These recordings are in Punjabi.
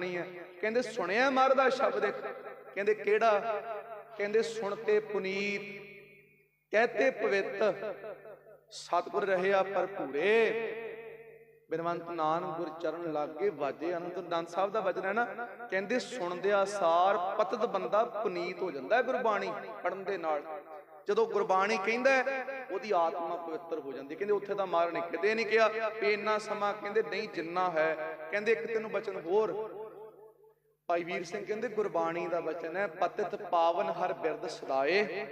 ਨਹੀਂ ਹੈ ਕਹਿੰਦੇ ਸੁਣਿਆ ਮਹਾਰਾਜ ਸ਼ਬਦ ਕਹਿੰਦੇ ਕਿਹੜਾ? ਕਹਿੰਦੇ ਸੁਣ ਤੇ ਪੁਨੀਤ, ਕਹਤੇ ਪਵਿੱਤ। ਸਤਿਗੁਰ ਰਹਿਆ ਭਰਪੂਰੇ ਬਿਨਵੰਤ ਨਾਨਕ ਗੁਰ ਚਰਨ ਲਾਗੇ ਵਾਜੇ। ਅਨੰਦ ਦੰਦ ਸਾਹਿਬ ਦਾ ਵਚਨ ਹੈ ਨਾ, ਕਹਿੰਦੇ ਸੁਣਦਿਆ ਸਾਰ ਪਤਤ ਬੰਦਾ ਪੁਨੀਤ ਹੋ ਜਾਂਦਾ ਹੈ ਗੁਰਬਾਣੀ ਪੜਨ ਦੇ ਨਾਲ। ਜਦੋਂ ਗੁਰਬਾਣੀ ਕਹਿੰਦਾ ਉਹਦੀ ਆਤਮਾ ਪਵਿੱਤਰ ਹੋ ਜਾਂਦੀ ਕਹਿੰਦੇ ਉੱਥੇ ਤਾਂ ਮਾਰ ਨੇ ਕਿਤੇ ਨਹੀਂ ਕਿਹਾ ਵੀ ਇੰਨਾ ਸਮਾਂ ਕਹਿੰਦੇ ਨਹੀਂ ਜਿੰਨਾ ਹੈ। ਕਹਿੰਦੇ ਇੱਕ ਤੈਨੂੰ ਬਚਨ ਹੋਰ ਭਾਈ ਵੀਰ ਸਿੰਘ ਕਹਿੰਦੇ ਗੁਰਬਾਣੀ ਦਾ ਬਚਨ ਹੈ, ਪਤਿਤ ਪਾਵਨ ਹਰ ਬਿਰਦ ਸਦਾਏ।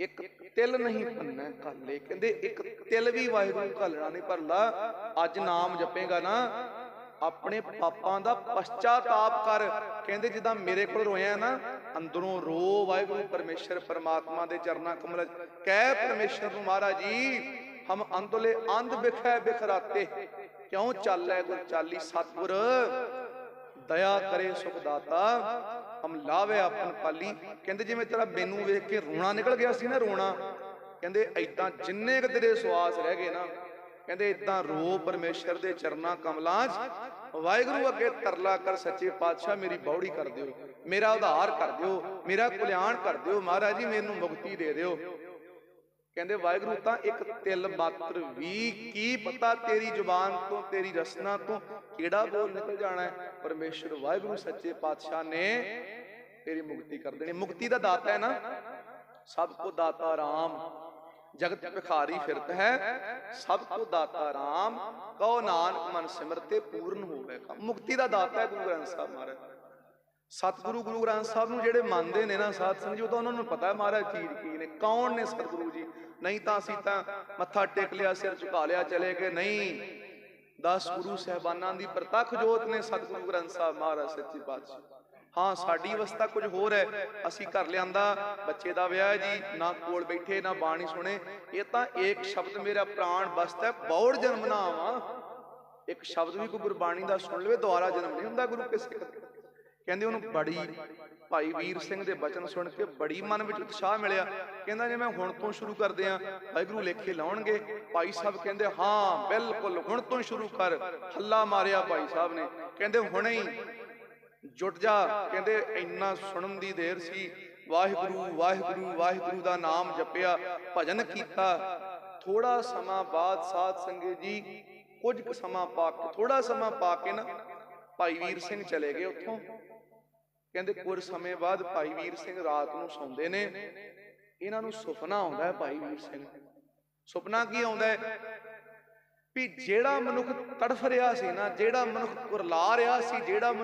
ਇੱਕ ਤਿਲ ਨਹੀਂ ਪੰਨਾ ਕਾਲੇ ਕਹਿੰਦੇ ਇੱਕ ਤਿਲ ਵੀ ਵਾਹਿਗੁਰੂ ਘਾਲਣਾ ਨਹੀਂ ਭਰਲਾ ਅੱਜ ਨਾਮ ਜਪੇਗਾ ਨਾ, ਆਪਣੇ ਪਾਪਾਂ ਦਾ ਪਛਤਾਤਾਪ ਕਰ, ਕਹਿੰਦੇ ਜਿੱਦਾਂ ਮੇਰੇ ਕੋਲ ਰੋਇਆ ਨਾ, ਅੰਦਰੋਂ ਰੋ ਵਾਹਿਗੁਰੂ ਪਰਮੇਸ਼ਰ ਪਰਮਾਤਮਾ ਦੇ ਚਰਨਾਂ ਕਮਲ, ਕਹਿ ਪਰਮੇਸ਼ਰ ਨੂੰ ਮਹਾਰਾਜ ਜੀ, ਹਮ ਅੰਦਲੇ ਅੰਧ ਬਿਖੈ ਬਿਖਰਾਤੇ, ਕਿਉਂ ਚੱਲੈ ਗੁਰ ਚਾਲੀ ਸਤਿਗੁਰ? ਦਇਆ ਕਰੇ ਸੁਖ ਦਾਤਾ, ਹਮ ਲਾਵੇ ਆਪਨ ਪਾਲੀ। ਕਹਿੰਦੇ ਜਿਵੇਂ ਤੇਰਾ ਮੈਨੂੰ ਵੇਖ ਕੇ ਰੋਣਾ ਨਿਕਲ ਗਿਆ ਸੀ ਨਾ ਰੋਣਾ। ਕਹਿੰਦੇ ਐਦਾਂ ਜਿੰਨੇ ਕੁ ਤੇਰੇ ਸਵਾਸ ਰਹਿ ਗਏ ਨਾ, ਕਹਿੰਦੇ ਇਦਾਂ ਰੋ ਪਰਮੇਸ਼ਰ ਦੇ ਚਰਨਾਂ ਕਮਲਾਂ 'ਚ। ਵਾਹਿਗੁਰੂ ਅੱਗੇ ਤਰਲਾ ਕਰ ਸੱਚੇ ਪਾਤਸ਼ਾਹ, ਮੇਰੀ ਬੌੜੀ ਕਰ ਦਿਓ, ਮੇਰਾ ਉਧਾਰ ਕਰ ਦਿਓ, ਮੇਰਾ ਕਲਿਆਣ ਕਰ ਦਿਓ। ਮਹਾਰਾਜ ਜੀ, ਮੈਨੂੰ ਮੁਕਤੀ ਦੇ ਦਿਓ। ਕਹਿੰਦੇ, ਵਾਹਿਗੁਰੂ, ਤਾਂ ਇੱਕ ਤਿਲ ਮਾਤਰ ਵੀ ਕੀ ਪਤਾ ਤੇਰੀ ਜ਼ੁਬਾਨ ਤੋਂ, ਤੇਰੀ ਰਸਨਾ ਤੋਂ ਕਿਹੜਾ ਬੋਲ ਨਿਕਲ ਜਾਣਾ ਹੈ? ਪਰਮੇਸ਼ਰ ਵਾਹਿਗੁਰੂ, ਸੱਚੇ ਪਾਤਸ਼ਾਹ ਨੇ ਤੇਰੀ ਮੁਕਤੀ ਕਰ ਦੇਣੀ। ਮੁਕਤੀ ਦਾ ਦਾਤਾ ਹੈ ਨਾ? ਸਭ ਕੋ ਦਾਤਾ ਰਾਮ। ਜਗਤ ਭਿਖਾਰੀ ਫਿਰਤ ਹੈ। ਸਭ ਕੋ ਦਾਤਾ ਰਾਮ। ਕਹੋ ਨਾਨਕ ਮਨ ਸਿਮਰਤੇ, ਪੂਰਨ ਹੋਵੇਗਾ ਮੁਕਤੀ ਦਾ ਦਾਤਾ ਹੈ ਗੁਰੂ ਗ੍ਰੰਥ ਸਾਹਿਬ ਮਹਾਰਾਜ। ਸਤਿਗੁਰੂ ਗੁਰੂ ਗ੍ਰੰਥ ਸਾਹਿਬ ਨੂੰ ਜਿਹੜੇ ਮੰਨਦੇ ਨੇ ਨਾ ਸਾਧ ਸੰਗਤ ਜੀ, ਉਹ ਤਾਂ ਉਹਨਾਂ ਨੂੰ ਪਤਾ ਹੈ ਮਹਾਰਾਜ ਚੀਜ਼ ਕੀ ਨੇ, ਕੌਣ ਨੇ ਸਤਿਗੁਰੂ ਜੀ? ਨਹੀਂ ਤਾਂ ਅਸੀਂ ਤਾਂ ਮੱਥਾ ਟੇਕ ਲਿਆ, ਸਿਰ ਝੁਕਾ ਲਿਆ, ਚਲੇ ਗਏ। ਨਹੀਂ 10 ਗੁਰੂ ਸਹਿਬਾਨਾਂ ਦੀ ਪ੍ਰਤੱਖ ਜੋਤ ਨੇ ਸਤਿਗੁਰੂ ਗ੍ਰੰਥ ਸਾਹਿਬ ਮਹਾਰਾਜ ਸੱਚੀ ਪਾਤਸ਼ਾਹ। ਹਾਂ, ਸਾਡੀ ਅਵਸਥਾ ਕੁਝ ਹੋਰ ਹੈ। ਅਸੀਂ ਘਰ ਲਿਆਂਦਾ, ਬੱਚੇ ਦਾ ਵਿਆਹ ਹੈ ਜੀ, ਨਾ ਕੋਲ ਬੈਠੇ, ਨਾ ਬਾਣੀ ਸੁਣੇ। ਇਹ ਤਾਂ ਇੱਕ ਸ਼ਬਦ ਮੇਰਾ ਪ੍ਰਾਣ ਬਸਤ ਹੈ, ਬੌੜ ਜਨਮ ਨਾ ਆਵਾਂ। ਇੱਕ ਸ਼ਬਦ ਵੀ ਕੋਈ ਗੁਰਬਾਣੀ ਦਾ ਸੁਣ ਲਵੇ ਦੁਆਰਾ ਜਨਮ ਨਹੀਂ ਹੁੰਦਾ ਗੁਰੂ ਕੇ ਸਿੱਖ ਕਹਿੰਦੇ ਉਹਨੂੰ ਬੜੀ ਭਾਈ ਵੀਰ ਸਿੰਘ ਦੇ ਬਚਨ ਸੁਣ ਕੇ ਬੜੀ ਮਨ ਵਿੱਚ ਉਤਸ਼ਾਹ ਮਿਲਿਆ। ਕਹਿੰਦਾ ਜੇ ਮੈਂ ਹੁਣ ਤੋਂ ਸ਼ੁਰੂ ਕਰਦੇ ਆ, ਵਾਹਿਗੁਰੂ ਲੇਖੇ ਲਾਉਣਗੇ। ਭਾਈ ਸਾਹਿਬ ਕਹਿੰਦੇ, ਹਾਂ, ਬਿਲਕੁਲ, ਹੁਣ ਤੋਂ ਸ਼ੁਰੂ ਕਰ। ਹੱਲਾ ਮਾਰਿਆ ਭਾਈ ਸਾਹਿਬ ਨੇ। ਕਹਿੰਦੇ, ਹੁਣੇ ਹੀ ਜੁਟ ਜਾ। ਕਹਿੰਦੇ, ਇੰਨਾ ਸੁਣਨ ਦੀ ਦੇਰ ਸੀ। ਵਾਹਿਗੁਰੂ ਵਾਹਿਗੁਰੂ ਵਾਹਿਗੁਰੂ ਦਾ ਨਾਮ ਜਪਿਆ, ਭਜਨ ਕੀਤਾ। ਥੋੜਾ ਸਮਾਂ ਬਾਅਦ ਸਾਧ ਸੰਗਤ ਜੀ, ਕੁਝ ਕੁ ਸਮਾਂ ਪਾ ਕੇ ਥੋੜਾ ਸਮਾਂ ਪਾ ਕੇ ਨਾ ਭਾਈ ਵੀਰ ਸਿੰਘ ਚਲੇ ਗਏ ਉੱਥੋਂ। ਕਹਿੰਦੇ ਕੁਝ ਸਮੇਂ ਬਾਅਦ ਭਾਈ ਵੀਰ ਸਿੰਘ ਰਾਤ ਨੂੰ ਸੌਂਦੇ ਨੇ। ਇਹਨਾਂ ਨੂੰ ਸੁਪਨਾ ਆਉਂਦਾ ਹੈ ਭਾਈ ਵੀਰ ਸਿੰਘ। ਸੁਪਨਾ ਕੀ ਆਉਂਦਾ ਹੈ? ਵੀ ਜਿਹੜਾ ਮਨੁੱਖ ਤੜਫ ਰਿਹਾ ਸੀ ਨਾ, ਜਿਹੜਾ ਮਨੁੱਖ ਕੁਰਲਾ ਰਿਹਾ ਸੀ, ਜਿਹੜਾ